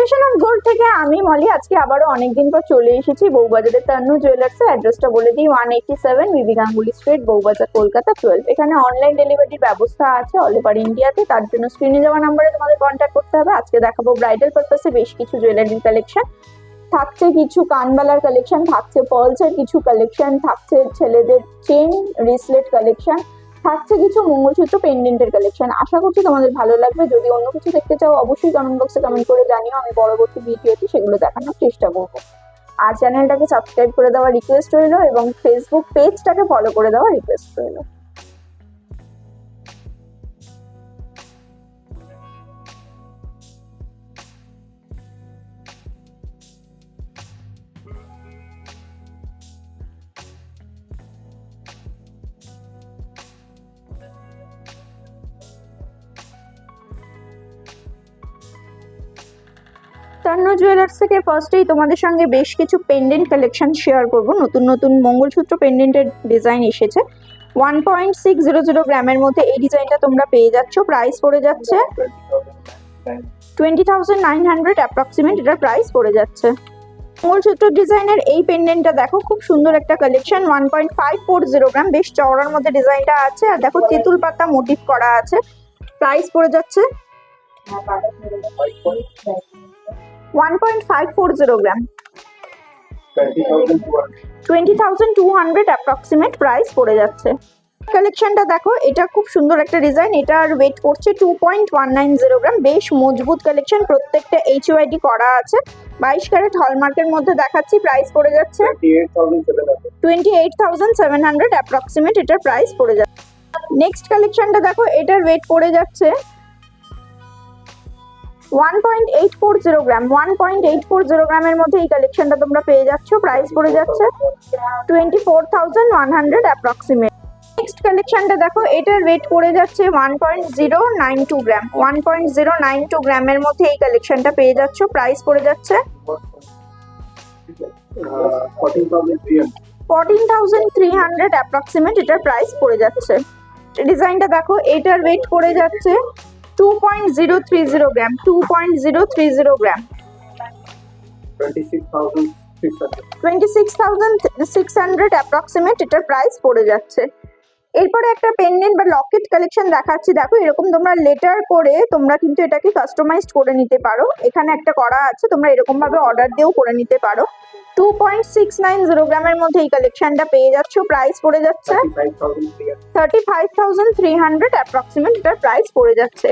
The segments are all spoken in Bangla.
ক্রিয়েশন অফ গোল্ড থেকে আমি মলি আজকে আবারও অনেকদিন পর চলে এসেছি বউবাজারের তান্নু জুয়েলার্সের অ্যাড্রেসটা বলে দিই one eighty seven B B Ganguly street Bowbazar, Kolkata twelve এখানে অনলাইন ডেলিভারির ব্যবস্থা আছে অল ওভার ইন্ডিয়াতে তার জন্য স্ক্রিনে যাওয়া নাম্বারে তোমাদের কন্ট্যাক্ট করতে হবে। আজকে দেখাবো ব্রাইডাল পারপাসে বেশ কিছু জুয়েলারির কালেকশন থাকছে কিছু কানবালার কালেকশন থাকছে পলসের কিছু কালেকশন থাকছে ছেলেদের চেন রিসলেট কালেকশন থাকছে কিছু মঙ্গলসূত্র পেন্ডেন্টের কালেকশন আশা করছি তোমাদের ভালো লাগবে। যদি অন্য কিছু দেখতে চাও, অবশ্যই কমেন্ট বক্সে কমেন্ট করে জানিও। আমি পরবর্তী ভিডিওতে সেগুলো দেখানোর চেষ্টা করব। আর চ্যানেলটাকে সাবস্ক্রাইব করে দেওয়ার রিকোয়েস্ট রইল এবং ফেসবুক পেজটাকে ফলো করে দেওয়ার রিকোয়েস্ট রইল। তান্ন জুয়েলার্স থেকে ফার্স্টেই তোমাদের সঙ্গে বেশ কিছু পেন্ডেন্ট কালেকশন শেয়ার করব। নতুন নতুন মঙ্গলসূত্র পেন্ডেন্টের ডিজাইন এসেছে। One point six zero zero গ্রামের মধ্যে এই ডিজাইনটা তোমরা পেয়ে যাচ্ছ। প্রাইস পড়ে যাচ্ছে twenty thousand nine hundred approximate এটার প্রাইস পড়ে যাচ্ছে। মঙ্গলসূত্র ডিজাইনের এই পেন্ডেন্টটা দেখো, খুব সুন্দর একটা collection one point five four zero gram. বেশ চওড়ার মধ্যে ডিজাইনটা আছে আর দেখো তেঁতুল পাতা মোটিভ করা আছে। প্রাইস পড়ে যাচ্ছে one point five four zero gram twenty thousand two hundred approximate price পড়ে যাচ্ছে। কালেকশনটা দেখো, এটা খুব সুন্দর একটা ডিজাইন এটার ওয়েট করছে two point one nine zero gram বেশ মজবুত কালেকশন প্রত্যেকটা এইচ ওয়াইডি করা আছে। বাইশ ক্যারেট হলমার্কের মধ্যে দেখাচ্ছি প্রাইস পড়ে যাচ্ছে। Twenty eight thousand seven hundred approximate এটার প্রাইস পড়ে যাচ্ছে। নেক্সট কালেকশনটা দেখো, এটার ওয়েট পড়ে যাচ্ছে one point eight four zero gram one point eight four zero গ্রামের মধ্যে এই কালেকশনটা তোমরা পেয়ে যাচ্ছ। প্রাইস পড়ে যাচ্ছে twenty four thousand one hundred approximate next কালেকশনটা দেখো, এটার ওয়েট পড়ে যাচ্ছে one point zero nine two gram one point zero nine two গ্রামের মধ্যে এই কালেকশনটা পেয়ে যাচ্ছ। প্রাইস পড়ে যাচ্ছে fourteen thousand three hundred approximate এটার প্রাইস পড়ে যাচ্ছে। ডিজাইনটা দেখো, এটার ওয়েট পড়ে যাচ্ছে two point zero three zero gram two point zero three zero gram twenty six thousand six hundred approximate এটার প্রাইস পড়ে যাচ্ছে। এরপরে একটা পেন্ডেন্ট বা লকেট কালেকশন দেখাচ্ছি। দেখো এরকম তোমরা লেটার করে তোমরা কিন্তু এটাকে কাস্টমাইজড করে নিতে পারো। এখানে একটা করা আছে তোমরা এরকম ভাবে অর্ডার দিয়েও করে নিতে পারো। Two point six nine zero গ্রামের মধ্যে এই কালেকশনটা পেয়ে যাচ্ছ প্রাইস পড়ে যাচ্ছে। Thirty five thousand three hundred approximate এটার প্রাইস পড়ে যাচ্ছে।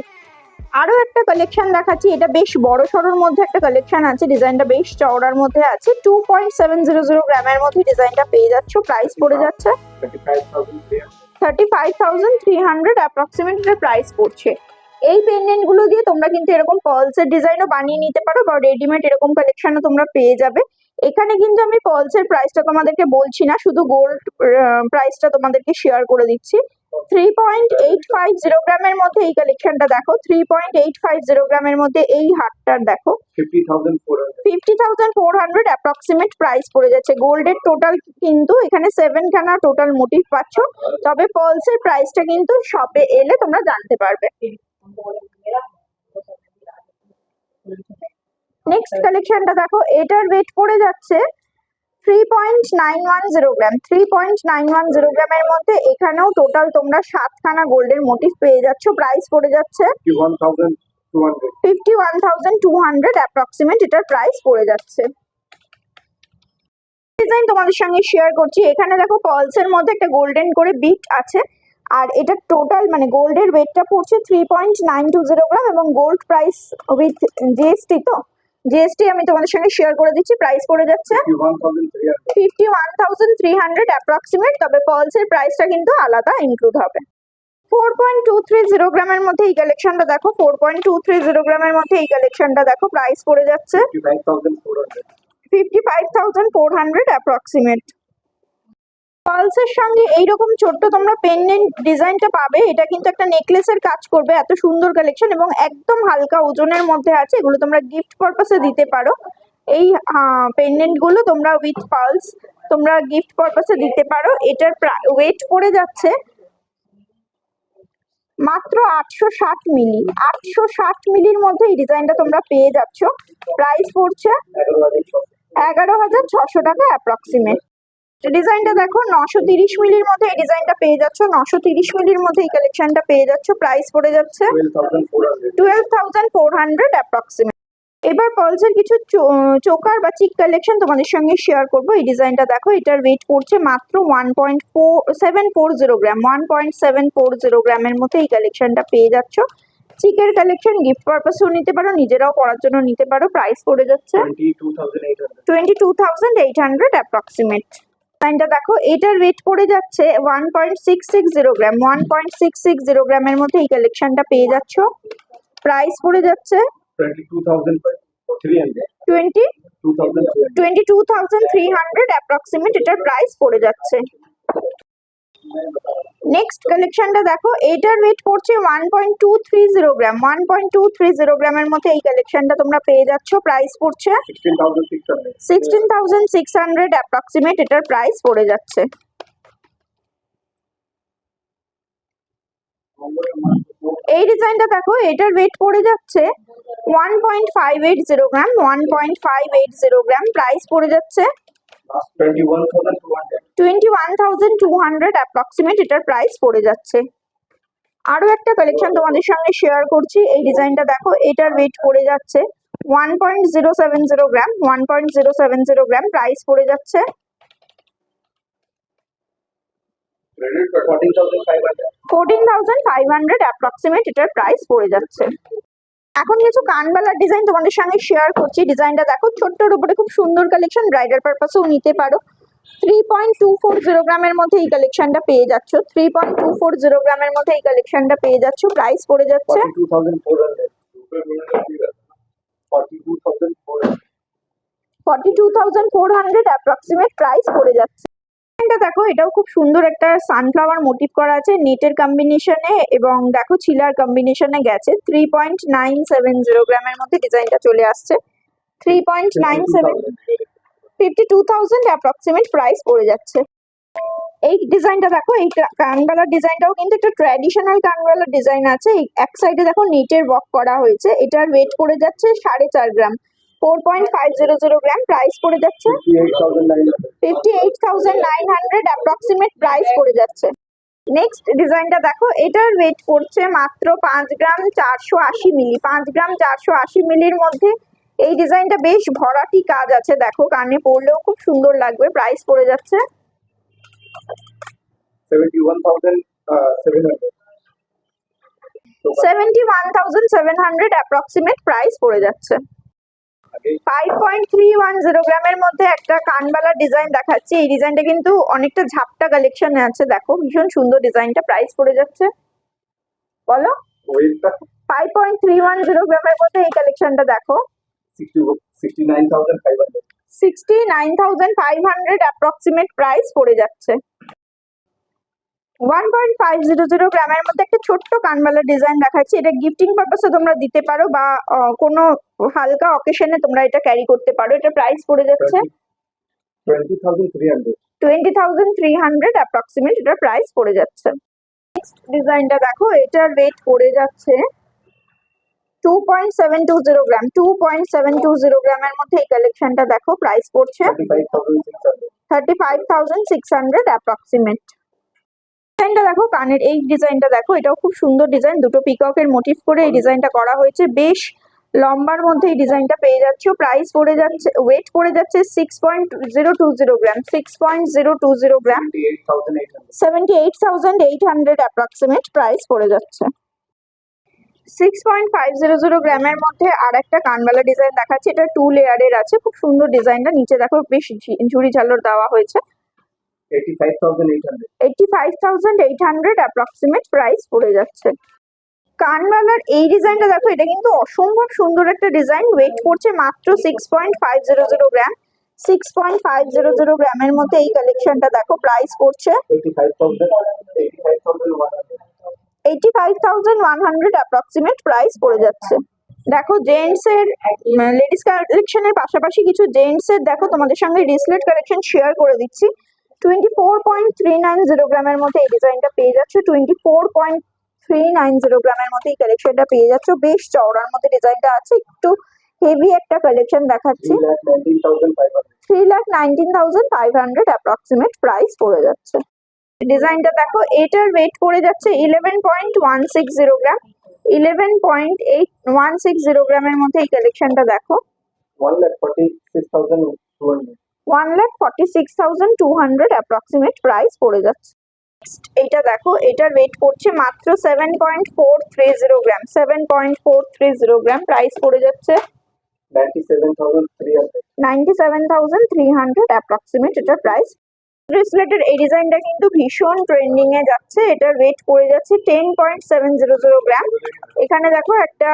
আরও একটা কালেকশন দেখাচ্ছি। এটা বেশ বড় সড়োর মধ্যে একটা কালেকশন আছে। ডিজাইনটা বেশ চওড়ার মধ্যে আছে। Two point seven zero zero গ্রামের মধ্যে ডিজাইনটা পেয়ে যাচ্ছ। প্রাইস পড়ে যাচ্ছে thirty five thousand three hundred approximate price পড়ছে। এই পেন্ডেন্টগুলো দিয়ে তোমরা কিন্তু এরকম পলসের ডিজাইনও বানিয়ে নিতে পারো বা রেডিমেড এরকম কালেকশনও তোমরা পেয়ে যাবে। এখানে কিন্তু আমি পলসের প্রাইসটা তোমাদেরকে বলছি না, শুধু গোল্ড প্রাইসটা তোমাদেরকে শেয়ার করে দিচ্ছি। Three point eight five zero গ্রামের মধ্যে এই কালেকশনটা দেখো three point eight five zero গ্রামের মধ্যে এই হারটার দেখো। Fifty thousand four hundred approximate price পড়ে যাচ্ছে। গোল্ডের টোটাল কিন্তু এখানে সেভেন খানা টোটাল মোটিভ পাচ্ছ। তবে পলসের প্রাইসটা কিন্তু শপে এলে তোমরা জানতে পারবে। নেক্সট কালেকশনটা দেখো এটার ওয়েট পড়ে যাচ্ছে three point nine one zero gram three point nine one zero মধ্যে এখানেও টোটাল তোমরা সাতখানা গোল্ডের মোটিভ পেয়ে যাচ্ছ। প্রাইস পড়ে যাচ্ছে fifty one thousand two hundred approximate এটার প্রাইস পড়ে যাচ্ছে। ডিজাইন তোমাদের সঙ্গে শেয়ার করছি। এখানে দেখো পলসের মধ্যে একটা গোল্ডেন করে বিট আছে। আর এটা টোটাল মানে গোল্ডের ওয়েটটা পড়ছে three point nine two zero gram এবং গোল্ড প্রাইস উইথ জিএসটি তো? জিএসটি আমি তোমাদের সঙ্গে শেয়ার করে দিচ্ছি প্রাইস পড়ে যাচ্ছে fifty one thousand three hundred approximate তবে পলসের প্রাইসটা কিন্তু আলাদা ইনক্লুড হবে। Four point two three zero গ্রামের মধ্যে এই কালেকশনটা দেখো four point two three zero গ্রামের মধ্যে এই কালেকশনটা দেখো প্রাইস পড়ে যাচ্ছে। Fifty five thousand four hundred approximate পালসের সঙ্গে এইরকম ছোট্ট তোমরা পেন্ডেন্ট ডিজাইনটা পাবে, এটা কিন্তু একটা নেকলেসের কাজ করবে, এত সুন্দর কালেকশন এবং একদম হালকা ওজনের মধ্যে আছে, এগুলো তোমরা গিফট পারপাসে দিতে পারো। এই পেন্ডেন্টগুলো তোমরা উইথ পালস তোমরা গিফট পারপাসে দিতে পারো, এটার ওয়েট পড়ে যাচ্ছে মাত্র আটশো ষাট মিলি, আটশো ষাট মিলির মধ্যে এই ডিজাইনটা তোমরা পেয়ে যাচ্ছ। প্রাইস পড়ছে এগারো হাজার ছশো টাকা অ্যাপ্রক্সিমেট ডিজাইনটা দেখো নশো তিরিশ মিলির মধ্যে এই ডিজাইনটা পেয়ে যাচ্ছ নশো তিরিশ মিলির মধ্যে এই কালেকশনটা পেয়ে যাচ্ছ প্রাইস পড়ে যাচ্ছে twelve thousand four hundred approximate এবার পার্লসের কিছু চোকার বা চিক কালেকশন তোমাদের সঙ্গে শেয়ার করব। এই ডিজাইনটা দেখো এটার ওয়েট পড়ছে মাত্র one point four seven four zero gram one point seven four zero গ্রামের মধ্যে এই কালেকশনটা পেয়ে যাচ্ছ। চিকের কালেকশন গিফট পারপাসেও নিতে পারো নিজেরাও পড়ার জন্য নিতে পারো প্রাইস পড়ে যাচ্ছে। Twenty two thousand eight hundred approximate ডিজাইনটা দেখো, এটার ওয়েট পড়ে যাচ্ছে one point six six zero gram one point six six zero গ্রামের মধ্যে এই কালেকশনটা পেয়ে যাচ্ছ। প্রাইস পড়ে যাচ্ছে twenty twenty two thousand three hundred approximate এটার প্রাইস পড়ে যাচ্ছে। নেক্সট কালেকশনটা দেখো এটার ওয়েট পড়ছে one point two three zero gram one point two three zero গ্রামের মধ্যে এই কালেকশনটা তোমরা পেয়ে যাচ্ছ প্রাইস পড়ছে sixteen thousand six hundred approximate এটার প্রাইস পড়ে যাচ্ছে। এই ডিজাইনটা দেখো, এটার ওয়েট পড়ে যাচ্ছে one point five eight zero gram one point five eight zero gram price পড়ে যাচ্ছে twenty one thousand two hundred approximate এটার প্রাইস পড়ে যাচ্ছে। আরও একটা কালেকশন তোমাদের সঙ্গে শেয়ার করছি। এই ডিজাইনটা দেখো এটার ওয়েট পড়ে যাচ্ছে। One point zero seven zero gram one point zero seven zero gram price পড়ে যাচ্ছে। Fourteen thousand five hundred approximate এটার প্রাইস পড়ে যাচ্ছে। এখন কিছু কানবালার ডিজাইন তোমাদের সঙ্গে শেয়ার করছি। ডিজাইনটা দেখো ছোট্টর উপরে খুব সুন্দর কালেকশন ব্রাইডাল পারপাসেও নিতে পারো। Three point two four zero গ্রামের মধ্যে এই কালেকশনটা পেয়ে যাচ্ছ। Three point two four zero গ্রামের মধ্যে এই কালেকশনটা পেয়ে যাচ্ছ। প্রাইস পড়ে যাচ্ছে। Forty two thousand four hundred approximate price পড়ে যাচ্ছে। দেখো, এটাও খুব সুন্দর একটা সানফ্লাওয়ার মোটিভ করা আছে নেটের কম্বিনেশনে এবং দেখো ছিলার কম্বিনেশনে গেছে। Three point nine seven zero গ্রামের মধ্যে ডিজাইনটা চলে আসছে। Three point nine seven fifty two thousand approximate price পড়ে যাচ্ছে। এই ডিজাইনটা দেখো, এই কানবালার ডিজাইনটাও কিন্তু একটা ট্র্যাডিশনাল কানবালার ডিজাইন আছে। এক সাইডে দেখো নেটের ওয়ার্ক করা হয়েছে। এটার ওয়েট পড়ে যাচ্ছে সাড়ে চার gram four point five zero zero gram price পড়ে যাচ্ছে। Fifty eight thousand nine hundred approximate price পড়ে যাচ্ছে। নেক্সট ডিজাইনটা দেখো এটার ওয়েট পড়ছে মাত্র পাঁচ গ্রাম চারশো আশি মিলি। পাঁচ গ্রাম চারশো আশি মিলির মধ্যে এই ডিজাইনটা বেশ ভরাটি কাজ আছে দেখো কানে পরলেও খুব সুন্দর লাগবে প্রাইস পড়ে যাচ্ছে। Seventy one thousand seven hundred approximate price পড়ে যাচ্ছে। Five point three one zero গ্রামের মধ্যে একটা কানবালা ডিজাইন দেখাচ্ছি। এই ডিজাইনটা কিন্তু অনেকটা ঝাপটা কালেকশনে আছে। দেখো ভীষণ সুন্দর ডিজাইনটা। প্রাইস পড়ে যাচ্ছে। বলো? Five point three one zero গ্রামের মধ্যে এই কালেকশনটা দেখো। Sixty nine thousand five hundred approximate price পড়ে যাচ্ছে। One point five zero zero গ্রামের মধ্যে একটা ছোট্ট কানবালা ডিজাইন দেখাচ্ছি। এটা গিফটিং পারপাসে তোমরা দিতে পারো বা কোনো হালকা অকেশনে তোমরা এটা ক্যারি করতে পারো। এটা প্রাইস পড়ে যাচ্ছে twenty thousand three hundred approximate এটার প্রাইস পড়ে যাচ্ছে। নেক্সট ডিজাইনটা দেখো এটার রেট পড়ে যাচ্ছে two point seven two zero gram two point seven two zero গ্রামের মধ্যে এই কালেকশনটা দেখো প্রাইস পড়ছে thirty five thousand six hundred approximate ডিজাইনটা দেখো, কানের এই ডিজাইনটা দেখো, এটাও খুব সুন্দর ডিজাইন, দুটো পিককের মোটিভ করে এই ডিজাইনটা করা হয়েছে। বেশ লম্বার মধ্যে এই ডিজাইনটা পেয়ে যাচ্ছ। প্রাইস পড়ে যাচ্ছে ওয়েট পড়ে যাচ্ছে six point zero two zero gram six point zero two zero gram seventy eight thousand eight hundred approximate price পড়ে যাচ্ছে। Six point five zero zero গ্রামের মধ্যে আর একটা কানবালা ডিজাইন দেখাচ্ছে, এটা টু লেয়ারের আছে, খুব সুন্দর ডিজাইনটা। নিচে দেখো বেশ ঝুড়ি ঝালর দেওয়া হয়েছে। Eighty five thousand eight hundred approximate price পড়ে যাচ্ছে। কানবালার এই ডিজাইনটা দেখো, এটা কিন্তু অসম্ভব সুন্দর একটা ডিজাইন। ওয়েট করছে মাত্র six point five zero zero gram six point five zero zero গ্রামের মধ্যে এই কালেকশনটা দেখো প্রাইস পড়ছে eighty five thousand one hundred approximate price পড়ে যাচ্ছে। দেখো জেন্টস এর লেডিস কালেকশনের পাশাপাশি কিছু জেন্টস এর দেখো, তোমাদের সঙ্গে রিসলেট কালেকশন শেয়ার করে দিচ্ছি। Twenty four point three nine zero গ্রামের মধ্যে এই ডিজাইনটা পেয়ে যাচ্ছে। Twenty four point three nine zero গ্রামের মধ্যে এই কালেকশনটা পেয়ে যাচ্ছ। বেশ চওড়ার মধ্যে ডিজাইনটা আছে। একটু হেভি একটা কালেকশন দেখাচ্ছি. Three lakh nineteen thousand five hundred approximate price পড়ে যাচ্ছে। ডিজাইনটা দেখো, এটার ওয়েট পড়ে যাচ্ছে eleven point one six zero gram eleven point eight one six zero গ্রামের মধ্যে এই কালেকশনটা দেখো। One lakh forty-six thousand two hundred. One lakh forty six thousand two hundred approximate price পড়ে যাচ্ছে নেক্সট এটা দেখো এটার ওয়েট পড়ছে মাত্র seven point four three zero gram seven point four three zero gram price পড়ে যাচ্ছে. Ninety seven thousand three hundred approximate এটার প্রাইস ব্রেসলেটের এই ডিজাইনটা কিন্তু ভীষণ ট্রেন্ডিং এ যাচ্ছে। এটার ওয়েট পড়ে যাচ্ছে ten point seven zero zero gram এখানে দেখো একটা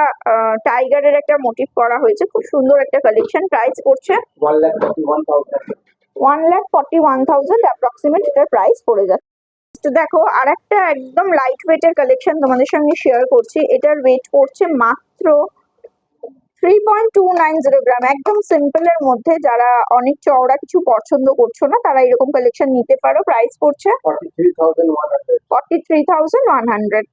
টাইগারের একটা মোটিভ করা হয়েছে। খুব সুন্দর একটা কালেকশন প্রাইস পড়ছে one lakh forty one thousand approximate এটার প্রাইস পড়ে যাচ্ছে। দেখো আর একটা একদম লাইট ওয়েটের কালেকশন তোমাদের সঙ্গে শেয়ার করছি। এটার ওয়েট পড়ছে মাত্র three point two nine zero gram একদম সিম্পলের মধ্যে যারা অনেক চওড়া কিছু পছন্দ করছ না তারা এরকম কালেকশন নিতে পারো প্রাইস পড়ছে. Forty three thousand one hundred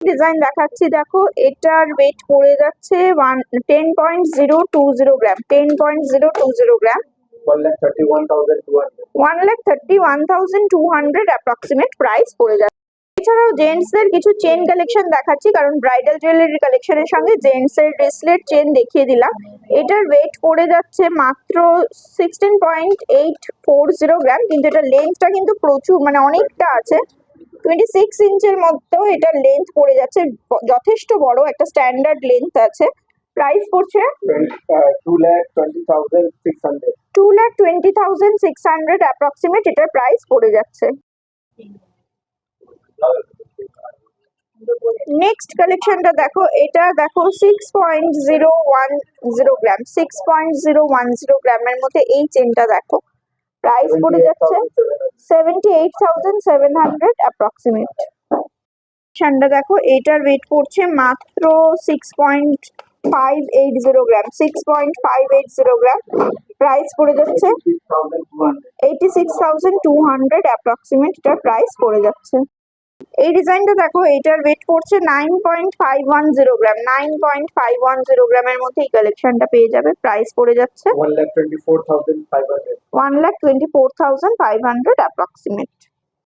design দেখাচ্ছি দেখো এটার ওয়েট পড়ে যাচ্ছে one ten point zero two zero gram ten point zero two zero gram. One lakh thirty one thousand two hundred approximate price পড়ে যাচ্ছে এছাড়াও জেন্টসদের কিছু চেন কালেকশন দেখাচ্ছি কারণ ব্রাইডাল জুয়েলারি কালেকশনের সঙ্গে জেন্টসের ব্রেসলেট চেন দেখিয়ে দিলাম। এটার ওয়েট পড়ে যাচ্ছে মাত্র sixteen point eight four zero gram কিন্তু এটা লেন্থটা কিন্তু প্রচুর মানে অনেকটা আছে। টোয়েন্টি সিক্স ইঞ্চের মধ্যেও এটার লেন্থ পড়ে যাচ্ছে যথেষ্ট বড় একটা স্ট্যান্ডার্ড লেন্থ আছে। প্রাইস পড়ছে. Two lakh twenty thousand six hundred approximate এটার প্রাইস পড়ে যাচ্ছে। নেক্সট কালেকশনটা দেখো, এটা দেখো six point zero one zero gram six point zero one zero গ্রামের মধ্যে এই চেনটা দেখো। প্রাইস পড়ে যাচ্ছে seventy eight thousand seven hundred approximate কালেকশনটা দেখো, এটার ওয়েট পড়ছে মাত্র six point five eight zero gram six point five eight zero gram price পড়ে যাচ্ছে. Eighty six thousand two hundred approximate এটার প্রাইস পড়ে যাচ্ছে। এই ডিজাইনটা দেখো এটার ওয়েট পড়ছে nine point five one zero gram nine point five one zero গ্রামের মধ্যে এই কালেকশনটা পেয়ে যাবে প্রাইস পড়ে যাচ্ছে. One lakh twenty four thousand five hundred approximate